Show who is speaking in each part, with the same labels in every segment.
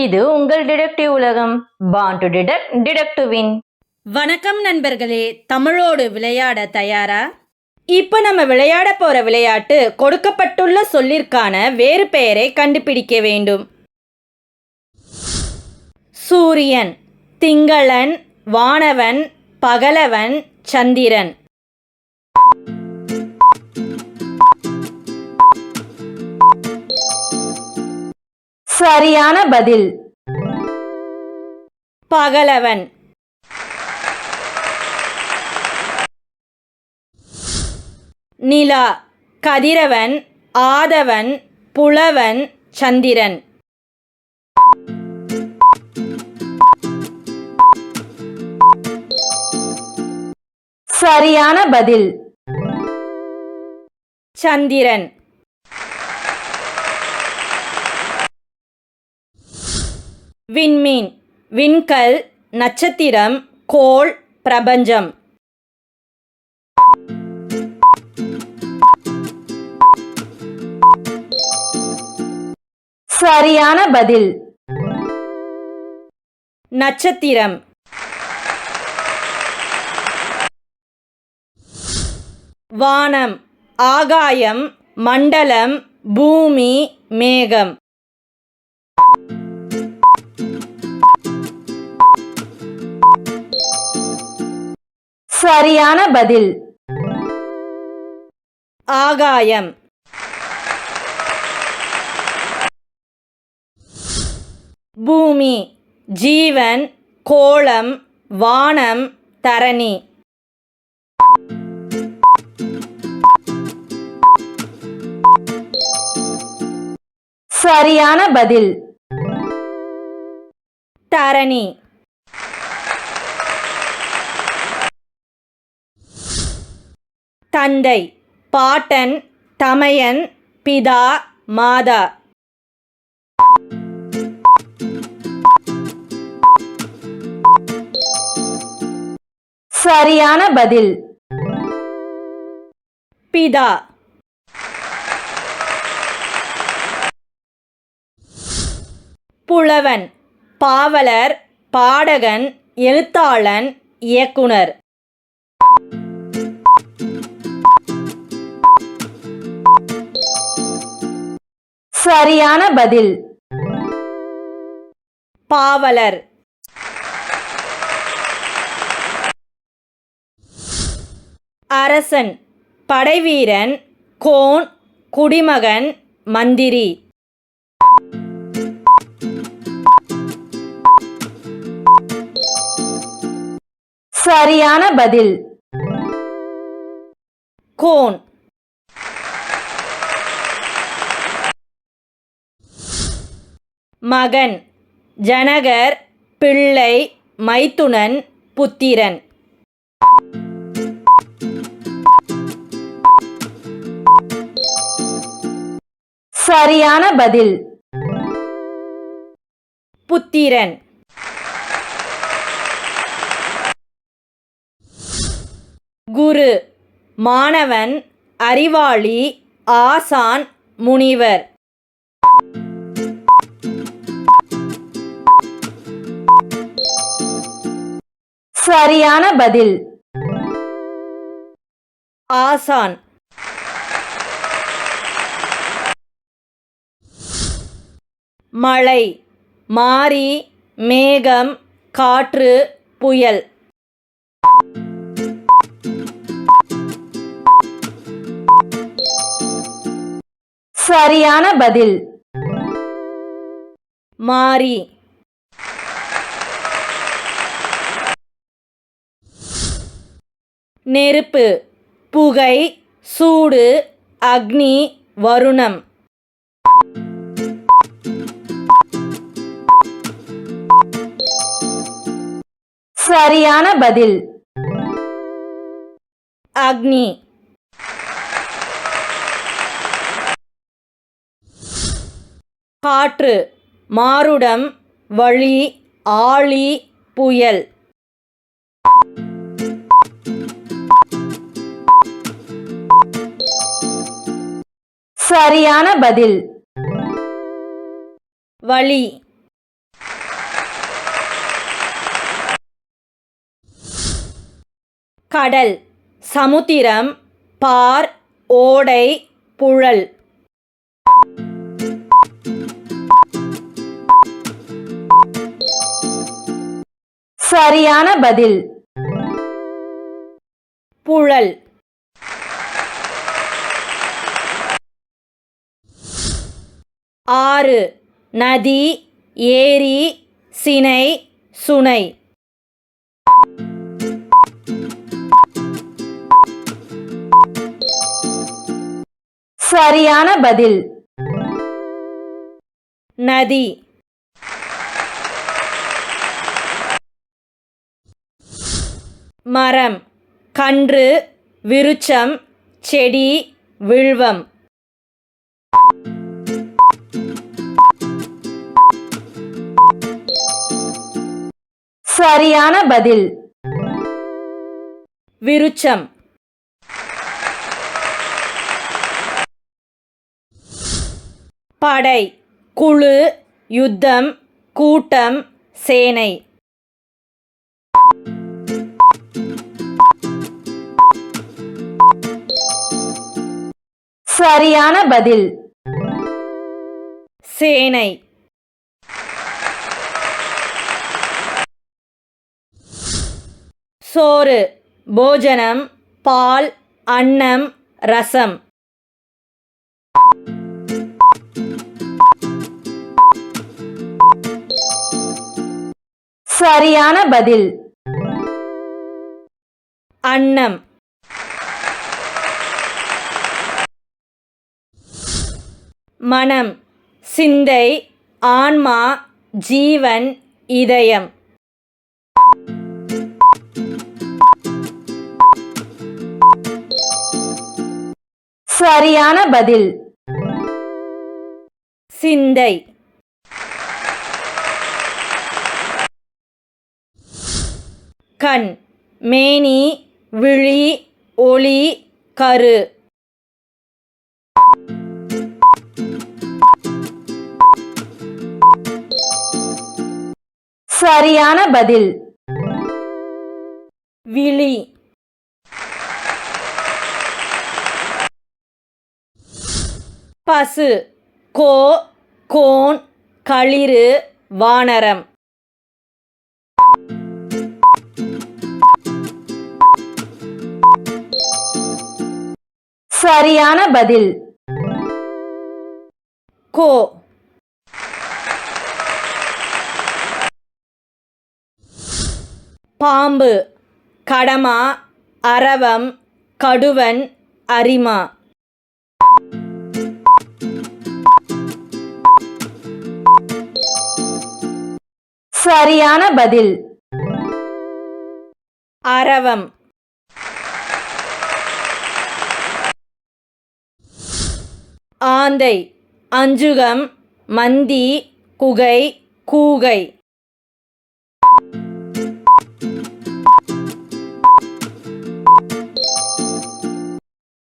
Speaker 1: இது உங்கள் டிடெக்டிவ் உலகம். பான் டு டிடெக்ட் டிடெக்டிவின்
Speaker 2: வணக்கம் நண்பர்களே தமிழோடு விளையாட தயாரா? இப்போ நம்ம விளையாட போற விளையாட்டு கொடுக்கப்பட்டுள்ள சொல்லிற்கான வேறு பெயரை கண்டுபிடிக்க வேண்டும். சூரியன் திங்களன் வானவன் பகலவன் சந்திரன்.
Speaker 1: சரியான பதில்.
Speaker 2: பகலவன். நிலா கதிரவன் ஆதவன் புலவன் சந்திரன்.
Speaker 1: சரியான பதில்.
Speaker 2: சந்திரன். விண்மீன் விண்கல் நட்சத்திரம் கோள் பிரபஞ்சம்.
Speaker 1: சரியான பதில்.
Speaker 2: நட்சத்திரம். வானம் ஆகாயம் மண்டலம் பூமி மேகம்.
Speaker 1: சரியான பதில்.
Speaker 2: ஆகாயம். பூமி ஜீவன் கோளம் வானம் தரணி.
Speaker 1: சரியான பதில்.
Speaker 2: தரணி. தந்தை பாட்டன் தமையன் பிதா மாதா.
Speaker 1: சரியான பதில்.
Speaker 2: பிதா. புலவன் பாவலர் பாடகன் எழுத்தாளன் இயக்குனர்.
Speaker 1: சரியான பதில்.
Speaker 2: பாவலர். அரசன் படைவீரன் கோன் குடிமகன் மந்திரி.
Speaker 1: சரியான பதில்.
Speaker 2: கோன் மகன் ஜனகர் பிள்ளை மைத்துனன் புத்திரன்.
Speaker 1: சரியான பதில்.
Speaker 2: புத்திரன். குரு மாணவன் அறிவாளி ஆசான் முனிவர்.
Speaker 1: சரியான பதில்.
Speaker 2: ஆசான். மழை மாரி மேகம் காற்று புயல்.
Speaker 1: சரியான பதில்.
Speaker 2: மாரி நெருப்பு புகை சூடு அக்னி வருணம்.
Speaker 1: சரியான பதில்.
Speaker 2: அக்னி. காற்று மாருடம் வழி ஆழி புயல்.
Speaker 1: சரியான பதில்.
Speaker 2: வழி. கடல். சமுத்திரம். பார். ஓடை. புழல்.
Speaker 1: சரியான பதில்.
Speaker 2: புழல். ஆறு நதி ஏரி சினை சுனை.
Speaker 1: சரியான பதில்.
Speaker 2: நதி. மரம் கன்று விருச்சம் செடி வில்வம்.
Speaker 1: சரியான பதில்.
Speaker 2: விருட்சம் படை குழு யுத்தம் கூட்டம் சேனை.
Speaker 1: சரியான பதில்.
Speaker 2: சேனை. சோறு போஜனம் பால் அன்னம் ரசம்.
Speaker 1: சரியான பதில்.
Speaker 2: அன்னம். மனம் சிந்தை ஆன்மா ஜீவன் இதயம்.
Speaker 1: சரியான பதில்.
Speaker 2: சிந்தை. கண். மேனி விழி ஒளி கரு.
Speaker 1: சரியான பதில்.
Speaker 2: விழி. பசு கோ கோன் களிறு வானரம்.
Speaker 1: சரியான பதில்.
Speaker 2: கோ. பாம்பு கடமா அரவம் கடுவன் அரிமா.
Speaker 1: சரியான பதில்.
Speaker 2: அரவம். ஆந்தை அஞ்சுகம் மந்தி குகை கூகை.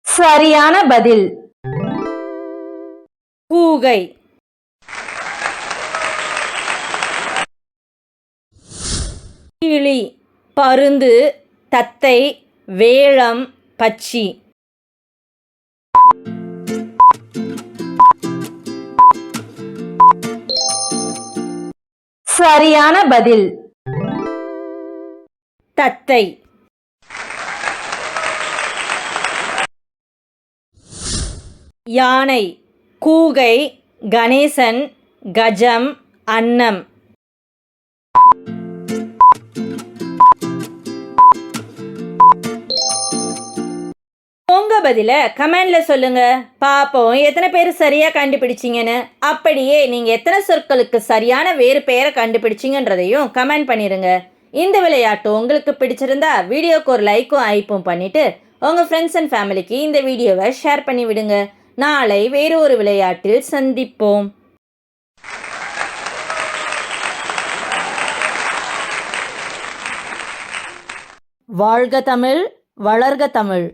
Speaker 1: சரியான பதில்.
Speaker 2: கூகை. கிளி பருந்து தத்தை வேளம் பச்சி.
Speaker 1: சரியான பதில்.
Speaker 2: தத்தை. யானை கூகை கணேசன் கஜம் அன்னம். பதிலை கமெண்டில் சொல்லுங்க. பாப்போம் எத்தனை பேர் சரியாக கண்டுபிடிச்சீங்கன்னு. அப்படியே நீங்கள் எத்தனை சொற்களுக்கு சரியான வேறு பெயரை கண்டுபிடிச்சிங்கன்றதையும் கமெண்ட் பண்ணிடுங்க இந்த விளையாட்டு உங்களுக்கு பிடிச்சிருந்தா வீடியோக்கு ஒரு லைக்கும் ஐப்பும் பண்ணிட்டு உங்கள் ஃப்ரெண்ட்ஸ் அண்ட் ஃபேமிலிக்கு இந்த வீடியோவை ஷேர் பண்ணி விடுங்க. நாளை வேறு ஒரு விளையாட்டில் சந்திப்போம். வாழ்க தமிழ் வளர்க தமிழ்.